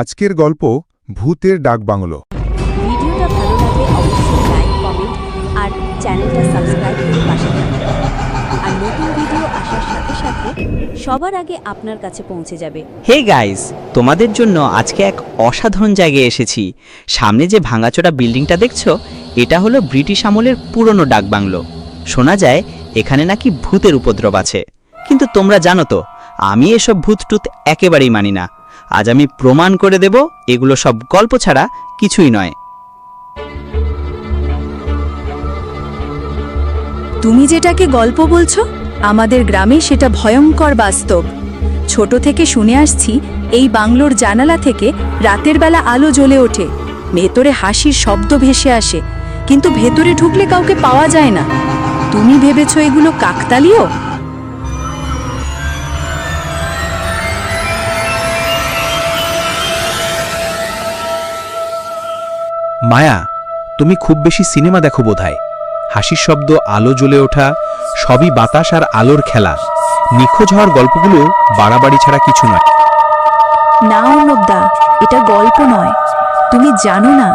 আজকের গল্প ভূতের ডাকবাংলো ভিডিওটা ভালো লাগলে অবশ্যই লাইক কমেন্ট আর চ্যানেলটা সাবস্ক্রাইব করে পাশে আর নতুন ভিডিও আসার সাথে সাথে সবার আগে আপনার কাছে পৌঁছে যাবে। হে গাইস তোমাদের জন্য আজকে এক অসাধারণ জায়গায় এসেছি। সামনে যে ভাঙাচোরা বিল্ডিংটা দেখছ এটা হলো ব্রিটিশ আমলের পুরনো ডাকবাংলো শোনা যায় এখানে নাকি ভূতের উপদ্রব আছে। কিন্তু তোমরা জানো তো আমি এসব ভূত টুত একেবারেই মানি না। আজ আমি প্রমাণ করে দেব, এগুলো সব গল্প ছাড়া কিছুই নয়। তুমি যেটাকে গল্প বলছো, আমাদের গ্রামে সেটা ভয়ঙ্কর বাস্তব। ছোট থেকে শুনে আসছি, এই বাংলোর জানালা থেকে রাতের বেলা আলো জ্বলে ওঠে। ভেতরে হাসির শব্দ ভেসে আসে, কিন্তু ভেতরে ঢুকলে কাউকে পাওয়া যায় না। তুমি ভেবেছো এগুলো কাকতালীয়? মায়া, তুমি খুব বেশি সিনেমা দেখো বোধহয়। হাসির শব্দ, আলো জ্বলে ওঠা, সবই বাতাস আর আলোর খেলা। নিখোঁজ হওয়ার গল্পগুলো বাড়াবাড়ি ছাড়া কিছু নয়। না অর্ণবদা এটা গল্প নয়। তুমি জানো না,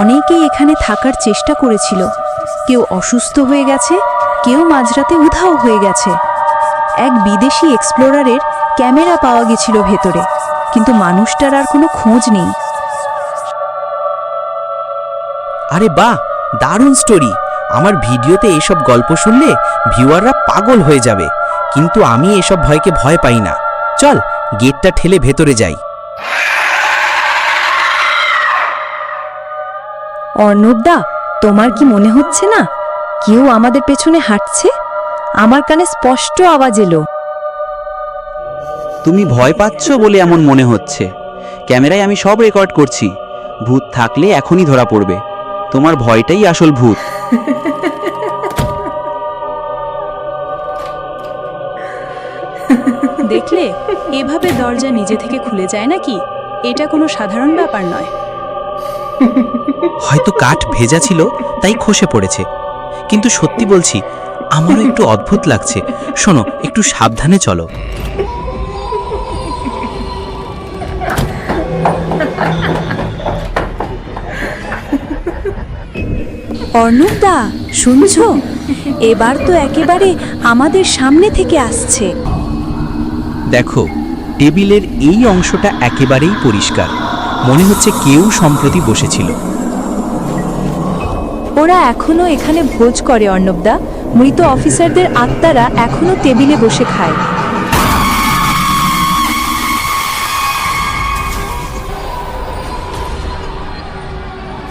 অনেকেই এখানে থাকার চেষ্টা করেছিল। কেউ অসুস্থ হয়ে গেছে, কেউ মাঝরাতে উধাও হয়ে গেছে। এক বিদেশি এক্সপ্লোরারের ক্যামেরা পাওয়া গেছিল ভেতরে, কিন্তু মানুষটার আর কোনো খোঁজ নেই। আরে বাহ দারুণ স্টোরি আমার ভিডিওতে এসব গল্প শুনলে ভিউয়াররা পাগল হয়ে যাবে। কিন্তু আমি এসব ভয়কে ভয় পাই না। চল গেটটা ঠেলে ভেতরে যাই। অর্ণবদা তোমার কি মনে হচ্ছে না? কেউ আমাদের পেছনে হাঁটছে? আমার কানে স্পষ্ট আওয়াজ এলো। তুমি ভয় পাচ্ছ বলে এমন মনে হচ্ছে। ক্যামেরায় আমি সব রেকর্ড করছি। ভূত থাকলে এখনই ধরা পড়বে। তোমার ভয়টাই আসল ভূত। দেখলে? এভাবে দরজা নিজে থেকে খুলে যায় নাকি? এটা কোনো সাধারণ ব্যাপার নয়। হয়তো কাঠ ভেজা ছিল তাই খসে পড়েছে। কিন্তু সত্যি বলছি আমারও একটু অদ্ভুত লাগছে। শোনো একটু সাবধানে চলো। অর্ণবদা শুনছো? এবার তো একেবারে আমাদের সামনে থেকে আসছে। দেখো টেবিলের এই অংশটা একেবারেই পরিষ্কার। মনে হচ্ছে কেউ সম্প্রতি বসেছিল। ওরা এখনও এখানে ভোজ করে অর্ণবদা। মৃত অফিসারদের আত্মারা এখনও টেবিলে বসে খায়।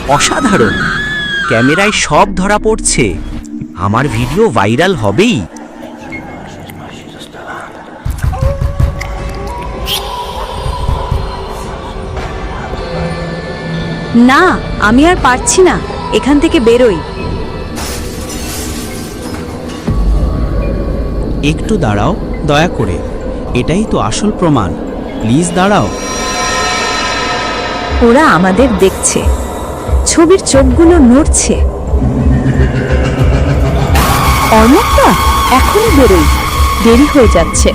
অসাধারণ! ক্যামেরায় সব ধরা পড়ছে। আমার ভিডিও ভাইরাল হবেই। না আমি আর পারছি না। এখান থেকে বেরোই। একটু দাঁড়াও দয়া করে। এটাই তো আসল প্রমাণ। প্লিজ দাঁড়াও। ওরা আমাদের দেখছে। ছবির চোখগুলো নড়ছে। অর্ণবদা এখনই বেরোই দেরি হয়ে যাচ্ছে।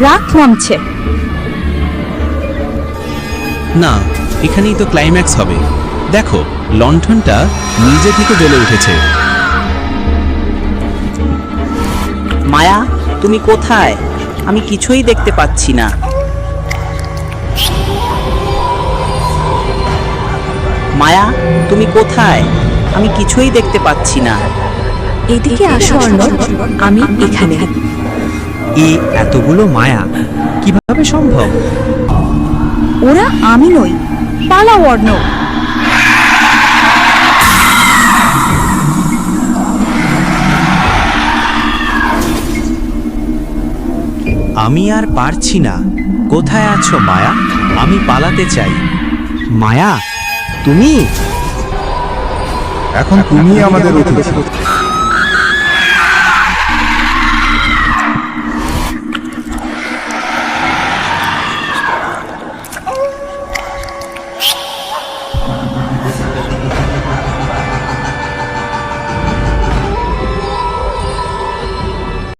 রাত নামছে। না এখানেই তো ক্লাইম্যাক্স হবে। দেখো লণ্ঠনটা নিজে থেকে জ্বলে উঠেছে। মায়া তুমি কোথায়? আমি কিছুই দেখতে পাচ্ছি না। মায়া তুমি কোথায়? আমি কিছুই দেখতে পাচ্ছি না। এদিকে আসো অর্ণব। আমি এখানে। এই এতগুলো মায়া কীভাবে সম্ভব? ওরা আমি নই। পালাও অর্ণব। আমি আর পারছি না। কোথায় আছো মায়া? আমি পালাতে চাই। মায়া তুমি? এখন তুমি আমাদের অতিথি।